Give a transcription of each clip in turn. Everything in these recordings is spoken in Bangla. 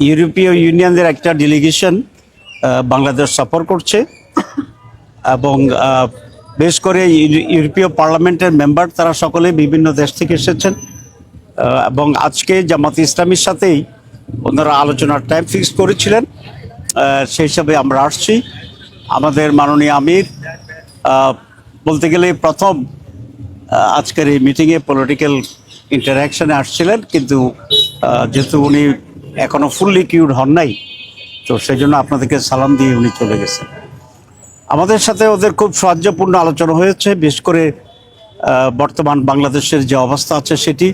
ইউরোপীয় ইউনিয়নের একটা ডেলিগেশন বাংলাদেশ সফর করছে। এবং বেশ করে ইউরোপীয় পার্লামেন্টের মেম্বার তারা সকলে বিভিন্ন দেশ থেকে এসেছেন। এবং আজকে জামাত ইসলামীর সাথেই ওনারা আলোচনার টাইম ফিক্স করেছিলেন। সেই হিসাবে আমরা আসছি। আমাদের মাননীয় আমির বলতে গেলে প্রথম আজকের এই মিটিংয়ে পলিটিক্যাল ইন্টারাকশনে আসছিলেন। কিন্তু যেহেতু উনি এখনও ফুললি কিউড হন নাই। তো সেই জন্য আপনাদেরকে সালাম দিয়ে উনি চলে গেছেন। আমাদের সাথে ওদের খুব সাহায্যপূর্ণ আলোচনা হয়েছে, বিশেষ করে বর্তমান বাংলাদেশের যে অবস্থা আছে সেটি।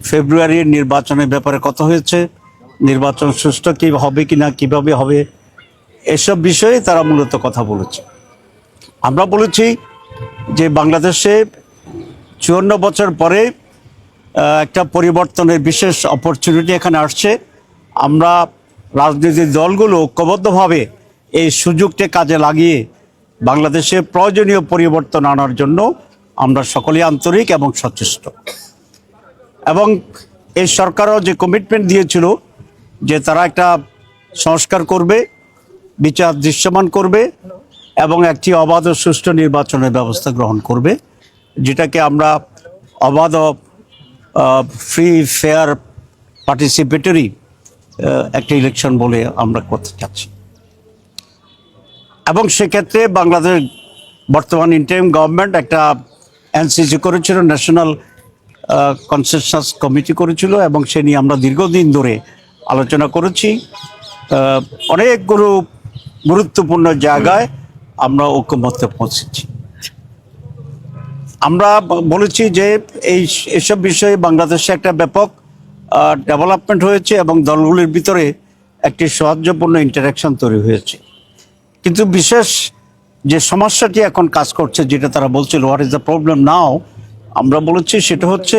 ফেব্রুয়ারির নির্বাচনের ব্যাপারে কথা হয়েছে, নির্বাচন সুষ্ঠু কি হবে কি না কীভাবে হবে, এসব বিষয়ে তারা মূলত কথা বলেছে। আমরা বলেছি যে বাংলাদেশে চুয়ান্ন বছর পরে একটা পরিবর্তনের বিশেষ অপরচুনিটি এখানে আসছে। আমরা রাজনৈতিক দলগুলো ঐক্যবদ্ধভাবে এই সুযোগটি কাজে লাগিয়ে বাংলাদেশে প্রয়োজনীয় পরিবর্তন আনার জন্য আমরা সকলেই আন্তরিক এবং সচেষ্ট। এবং এই সরকারও যে কমিটমেন্ট দিয়েছিল যে তারা একটা সংস্কার করবে, বিচার দৃশ্যমান করবে এবং একটি অবাধ ও সুষ্ঠু নির্বাচনের ব্যবস্থা গ্রহণ করবে, যেটাকে আমরা অবাধ ফ্রি ফেয়ার পার্টিসিপেটরি একটা ইলেকশন বলে আমরা করতে চাচ্ছি। এবং সেক্ষেত্রে বাংলাদেশ বর্তমান ইন্টারিম গভর্নমেন্ট একটা এনসিসি করেছিল ন্যাশনাল কনসেনসাস কমিটি করেছিল এবং সে নিয়ে আমরা দীর্ঘদিন ধরে আলোচনা করেছি। অনেকগুলো গুরুত্বপূর্ণ জায়গায় আমরা ঐক্যমত্যে পৌঁছেছি। আমরা বলেছি যে এই এসব বিষয়ে বাংলাদেশে একটা ব্যাপক ডেভেলপমেন্ট হয়েছে এবং দলগুলির ভিতরে একটি সৌহার্দ্যপূর্ণ ইন্টারাকশন তৈরি হয়েছে। কিন্তু বিশেষ যে সমস্যাটি এখন কাজ করছে, যেটা তারা বলছিল what is the problem now আমরা বলেছি, সেটা হচ্ছে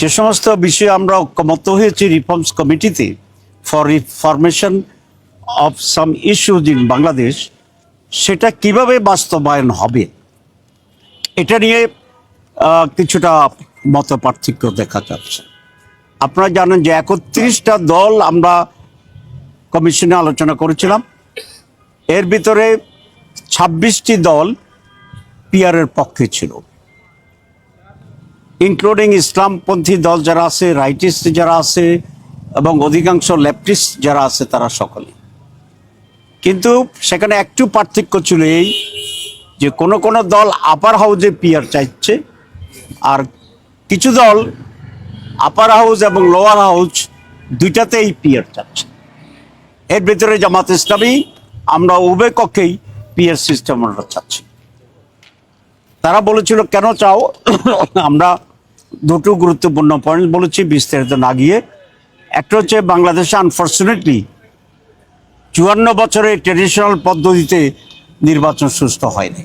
যে সমস্ত বিষয়ে আমরা ঐক্যমত্য হয়েছি রিফর্মস কমিটিতে for reformation of some issues in Bangladesh সেটা কীভাবে বাস্তবায়ন হবে? এটা নিয়ে কিছুটা মত পার্থক্য দেখা যাচ্ছে। আপনারা জানেন যে একত্রিশটা দল আমরা কমিশনে আলোচনা করেছিলাম। এর ভিতরে ছাব্বিশটি দল পিয়ারের পক্ষে ছিল। ইনক্লুডিং ইসলামপন্থী দল যারা আছে, রাইটিস্ট যারা আছে, এবং অধিকাংশ লেফটিস্ট যারা আছে, তারা সকলে। কিন্তু সেখানে একটু পার্থক্য ছিল এই যে কোনো কোনো দল আপার হাউজে পিয়ার চাইছে, আর কিছু দল আপার হাউস এবং লোয়ার হাউস দুইটাতেই পিয়ার চাচ্ছে এর ভিতরে জামাত ইসলামী, আমরা উভয় কক্ষেই পিয়ার সিস্টেম আমরা চাচ্ছি। তারা বলেছিল, কেন চাও? আমরা দুটো গুরুত্বপূর্ণ পয়েন্ট বলেছি, বিস্তারিত না গিয়ে। একটা হচ্ছে বাংলাদেশে আনফর্চুনেটলি চুয়ান্ন বছরের ট্রেডিশনাল পদ্ধতিতে নির্বাচন সুস্থ হয়নি।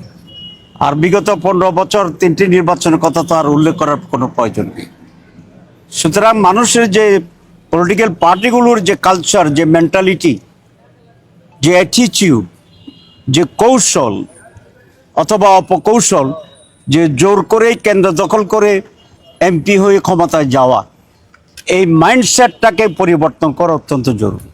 আর বিগত পনেরো বছর তিনটি নির্বাচনের কথা তো আর উল্লেখ করার কোনো প্রয়োজন নেই। সুতরাং মানুষের যে পলিটিক্যাল পার্টিগুলোর যে কালচার যে মেন্টালিটি যে অ্যাটিচিউড যে কৌশল অথবা অপকৌশল, যে জোর করে কেন্দ্র দখল করে এমপি হয়ে ক্ষমতায় যাওয়া, এই মাইন্ডসেটটাকে পরিবর্তন করা অত্যন্ত জরুরি।